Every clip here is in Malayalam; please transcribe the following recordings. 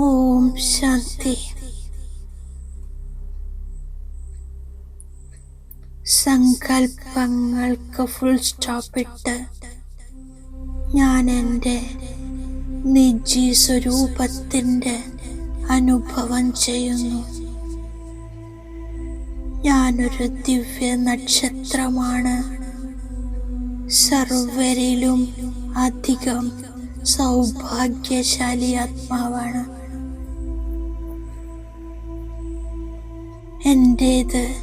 ഓം ശാന്തി. സങ്കൽപ്പങ്ങൾക്ക് ഫുൾ സ്റ്റോപ്പ് ഇട്ട് ഞാൻ എന്റെ നിജി സ്വരൂപത്തിന്റെ അനുഭവം ചെയ്യുന്നു. ഞാനൊരു ദിവ്യ നക്ഷത്രമാണ്. സർവരിലും അധികം സൗഭാഗ്യശാലി ആത്മാവാണ്. എന്റേത്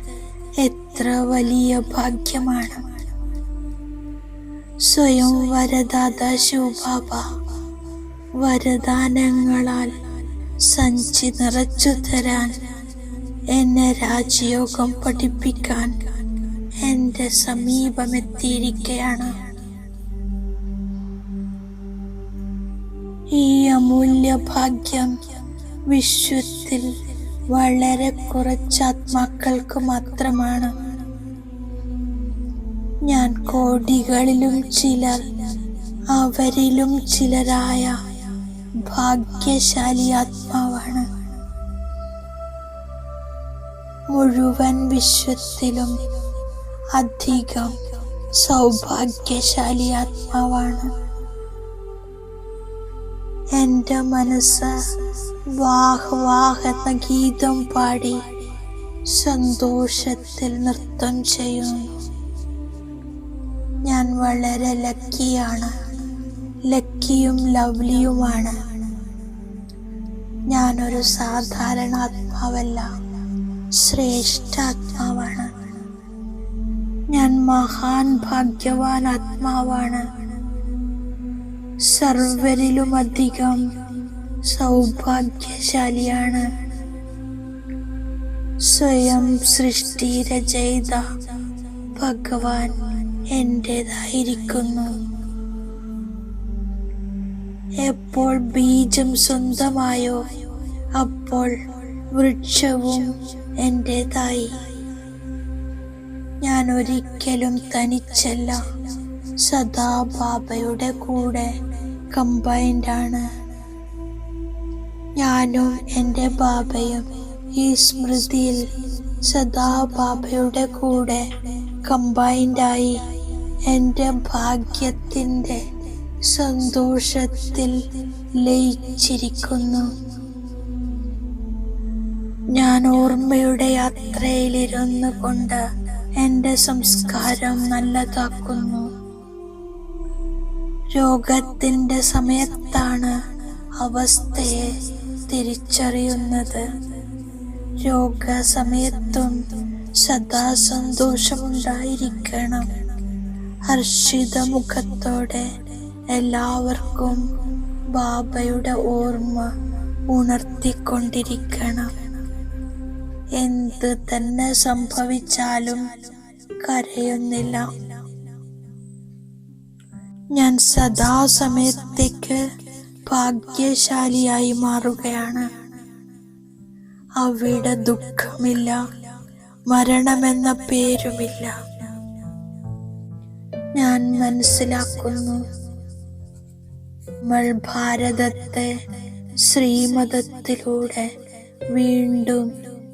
എത്ര വലിയ ഭാഗ്യമാണ്. സ്വയം വരദാത ശിവബാബ വരദാനങ്ങളാൽ സഞ്ചി നിറച്ചു തരാൻ എന്നെ രാജയോഗം പഠിപ്പിക്കാൻ എന്റെ സമീപമെത്തിയിരിക്കുകയാണ് ഈ അമൂല്യ ഭാഗ്യം വിശ്വത്തിൽ വളരെ കുറച്ച് ആത്മാക്കൾക്ക് മാത്രമാണ്. ഞാൻ കോടികളിലും ചിലർ അവരിലും ചിലരായ ഭാഗ്യശാലി ആത്മാവാണ്. മുഴുവൻ വിശ്വത്തിലും അധികം സൗഭാഗ്യശാലി ആത്മാവാണ്. എന്റെ മനസ്സ് വാഹ് വാഹ് എന്ന ഗീതം പാടി സന്തോഷത്തിൽ നൃത്തം ചെയ്യുന്നു. ഞാൻ വളരെ ലക്കിയാണ്. ലക്കിയും ലവ്ലിയുമാണ്. ഞാനൊരു സാധാരണ ആത്മാവല്ല ശ്രേഷ്ഠ ആത്മാവാണ്. ഞാൻ മഹാൻ ഭാഗ്യവാൻ ആത്മാവാണ്. സർവരിലുമധികം സൗഭാഗ്യശാലിയാണ്. സ്വയം സൃഷ്ടി രചയിത ഭഗവാൻ എന്റെതായിരിക്കുന്നു എപ്പോൾ ബീജം സ്വന്തമായോ അപ്പോൾ വൃക്ഷവും എന്റെതായി ഞാൻ ഒരിക്കലും തനിച്ചല്ല സദാ ബാബയുടെ കൂടെ കമ്പൈൻഡ് ആണ് ഞാനും എന്റെ ബാബയും ഈ സ്മൃതിയിൽ സദാ ബാബയുടെ കൂടെ കമ്പൈൻഡായി എന്റെ ഭാഗ്യത്തിന്റെ സന്തോഷത്തിൽ ലയിച്ചിരിക്കുന്നു. ഞാൻ ഓർമ്മയുടെ യാത്രയിലിരുന്നു കൊണ്ട് എന്റെ സംസ്കാരം നല്ലതാക്കുന്നു. രോഗത്തിന്റെ സമയത്താണ് അവസ്ഥയെ തിരിച്ചറിയുന്നത്. രോഗസമയത്തും സദാ സദാസന്തോഷമുണ്ടായിരിക്കണം. ഹർഷിത മുഖത്തോടെ എല്ലാവർക്കും ബാബയുടെ ഓർമ്മ ഉണർത്തിക്കൊണ്ടിരിക്കണം. എന്ത് തന്നെ സംഭവിച്ചാലും കരയുന്നില്ല. ഞാൻ സദാസമയത്തേക്ക് ഭാഗ്യശാലിയായി മാറുകയാണ്. അവിടെ ദുഃഖമില്ല മരണമെന്ന പേരുമില്ല. ഞാൻ മനസ്സിലാക്കുന്നു നമ്മൾ ഭാരതത്തെ ശ്രീമതത്തിലൂടെ വീണ്ടും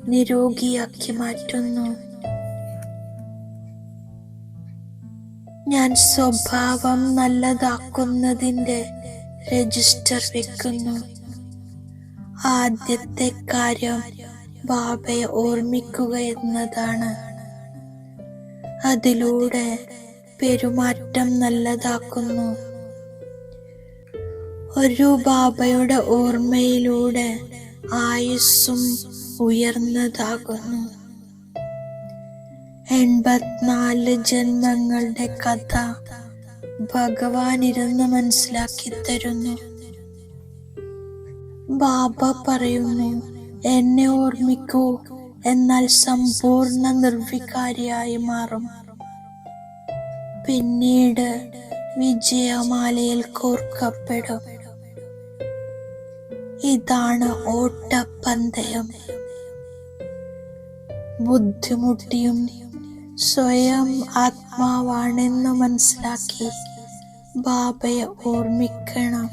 നിരോഗിയാക്കി മാറ്റുന്നു. ഞാൻ സ്വഭാവം നല്ലതാക്കുന്നതിന്റെ രജിസ്റ്റർ വെക്കുന്നു. ആദ്യത്തെ കാര്യം ബാബയെ ഓർമ്മിക്കുക എന്നതാണ്. അതിലൂടെ പെരുമാറ്റം നല്ലതാക്കുന്നു. ഒരു ബാബയുടെ ഓർമ്മയിലൂടെ ആയുസ്സും ഉയർന്നതാകുന്നു. എൺപത്തിനാല് ജന്മങ്ങളുടെ കഥ ഭഗവാൻ ഇരുന്ന് മനസ്സിലാക്കി തരുന്നു. ബാബ പറയുന്നു എന്നെ ഓർമ്മിക്കൂ എന്നാൽ സമ്പൂർണ നിർവികാരിയായി മാറും. പിന്നീട് വിജയമാലയിൽ കോർക്കപ്പെടും. ഇതാണ് ഓട്ടപ്പന്തയം. ബുദ്ധിമുട്ടിയും സ്വയം ആത്മാവാണെന്ന് മനസ്സിലാക്കി ബാബയെ ഓർമ്മിക്കണം.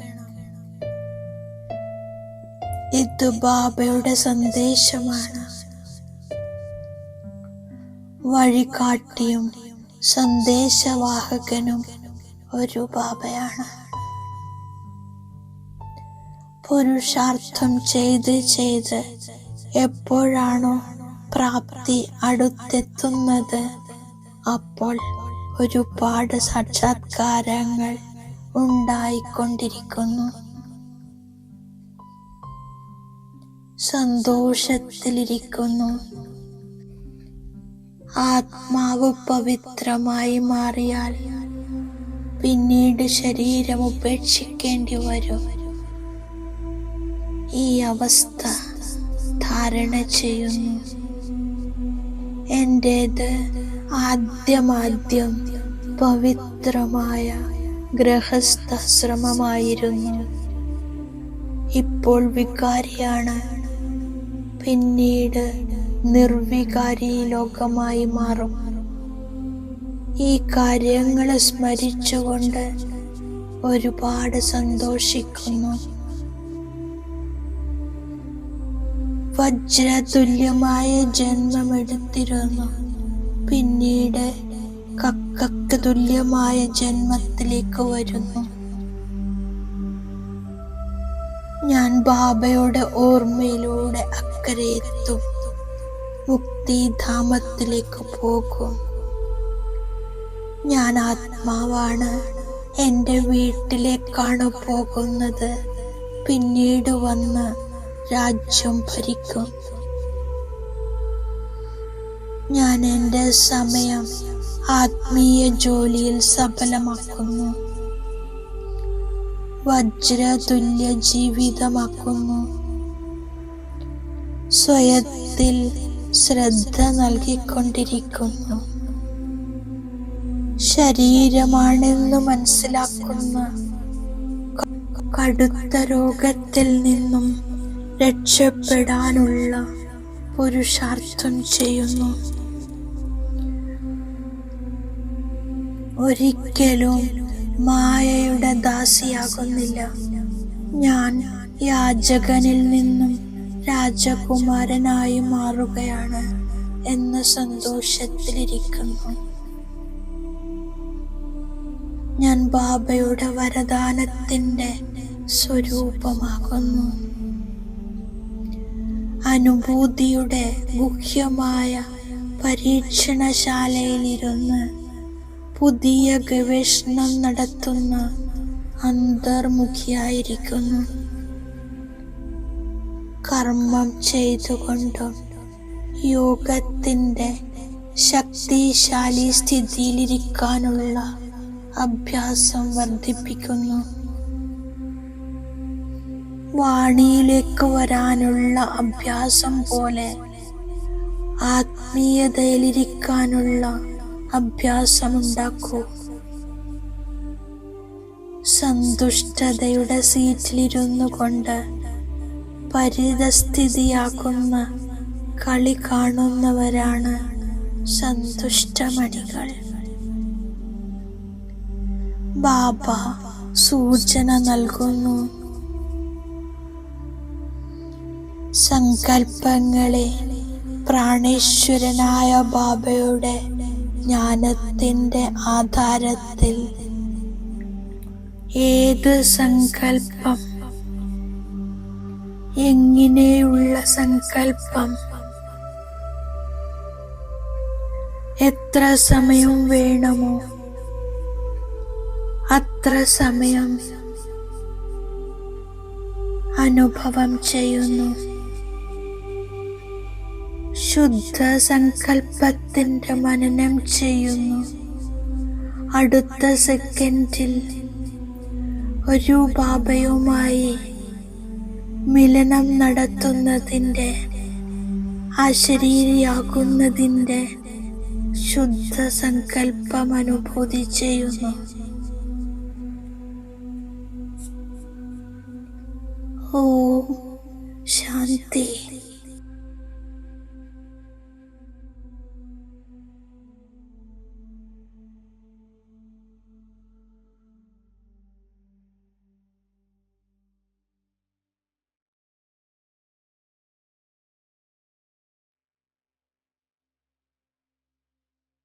ഇത് ബാബയുടെ സന്ദേശമാണ്. വഴികാട്ടിയും സന്ദേശവാഹകനും ഒരു ബാബയാണ്. പുരുഷാർത്ഥം ചെയ്ത് ചെയ്ത് എപ്പോഴാണോ പ്രാപ്തി അടുത്തെത്തുന്നത് അപ്പോൾ ഒരുപാട് സാക്ഷാത്കാരങ്ങൾ ഉണ്ടായിക്കൊണ്ടിരിക്കുന്നു. സന്തോഷത്തിലിരിക്കുന്നു. ആത്മാവ് പവിത്രമായി മാറിയാൽ പിന്നീട് ശരീരം ഉപേക്ഷിക്കേണ്ടി വരും. ഈ അവസ്ഥ ധാരണ ചെയ്യുന്നു. എന്റേത് ആദ്യമാദ്യം പവിത്രമായ ഗ്രഹസ്ഥശ്രമമായിരുന്നു ഇപ്പോൾ വികാരിയാണ്. പിന്നീട് നിർവികാരി ലോകമായി മാറും. ഈ കാര്യങ്ങളെ സ്മരിച്ചുകൊണ്ട് ഒരുപാട് സന്തോഷിക്കുന്നു. വജ്രതുല്യമായ ജന്മമെടുത്തിരുന്നു. പിന്നീട് കക്കക്ക് തുല്യമായ ജന്മത്തിലേക്ക് വരുന്നു. ഞാൻ ബാബയുടെ ഓർമ്മയിലൂടെ അക്കരെ എത്തും. മുക്തിധാമത്തിലേക്ക് പോകും. ഞാൻ ആത്മാവാണ് എന്റെ വീട്ടിലേക്കാണ് പോകുന്നത്. പിന്നീട് വന്ന് രാജ്യം ഭരിക്കും. ഞാൻ എന്റെ സമയം ആത്മീയ ജോലിയിൽ സഫലമാക്കുന്നു. വജ്രതുല്യ ജീവിതമാക്കുന്നു. സ്വയത്തിൽ ശ്രദ്ധ നൽകിക്കൊണ്ടിരിക്കുന്നു. ശരീരമാണെന്ന് മനസ്സിലാക്കുന്ന. കടുത്ത രോഗത്തിൽ നിന്നും രക്ഷപ്പെടാനുള്ള പുരുഷാർത്ഥം ചെയ്യുന്നു. ഒരിക്കലും മായയുടെ ദാസിയാകുന്നില്ല. ഞാൻ യാചകനിൽ നിന്നും രാജകുമാരനായി മാറുകയാണ് എന്ന സന്തോഷത്തിലിരിക്കുന്നു. ഞാൻ ബാബയുടെ വരദാനത്തിന്റെ സ്വരൂപമാകുന്നു. അനുഭൂതിയുടെ ഗുഹ്യമായ പരീക്ഷണശാലയിലിരുന്ന് പുതിയ ഗവേഷണം നടത്തുന്ന അന്തർമുഖിയായിരിക്കുന്നു. കർമ്മം ചെയ്തുകൊണ്ടും? യോഗത്തിന്റെ ശക്തിശാലി സ്ഥിതിയിലിരിക്കാനുള്ള അഭ്യാസം വർദ്ധിപ്പിക്കുന്നു. വാണിയിലേക്ക് വരാനുള്ള അഭ്യാസം പോലെ ആത്മീയതയിലിരിക്കാനുള്ള അഭ്യാസമുണ്ടാക്കൂ. സന്തുഷ്ടതയുടെ സീറ്റിലിരുന്നു കൊണ്ട് പരിതസ്ഥിതിയാക്കുന്ന കളി കാണുന്നവരാണ് സന്തുഷ്ടമണികൾ. ബാബ സൂചന നൽകുന്നു. സങ്കൽപ്പങ്ങളെ പ്രാണേശ്വരനായ ബാബയുടെ ജ്ഞാനത്തിന്റെ ആധാരത്തിൽ ഏത് സങ്കല്പം? എങ്ങനെയുള്ള സങ്കല്പം? എത്ര സമയം വേണമോ അത്ര സമയം അനുഭവം ചെയ്യുന്നു. ശുദ്ധ സങ്കല്പത്തിന്റെ മനനം ചെയ്യുന്നു. അടുത്ത സെക്കൻഡിൽ ഒരു ബാബയുമായി മിലനം നടത്തുന്നതിന്റെ അശരീരിയാകുന്നതിന്റെ ശുദ്ധ സങ്കല്പം അനുഭൂതി ചെയ്യുന്നു. ഓ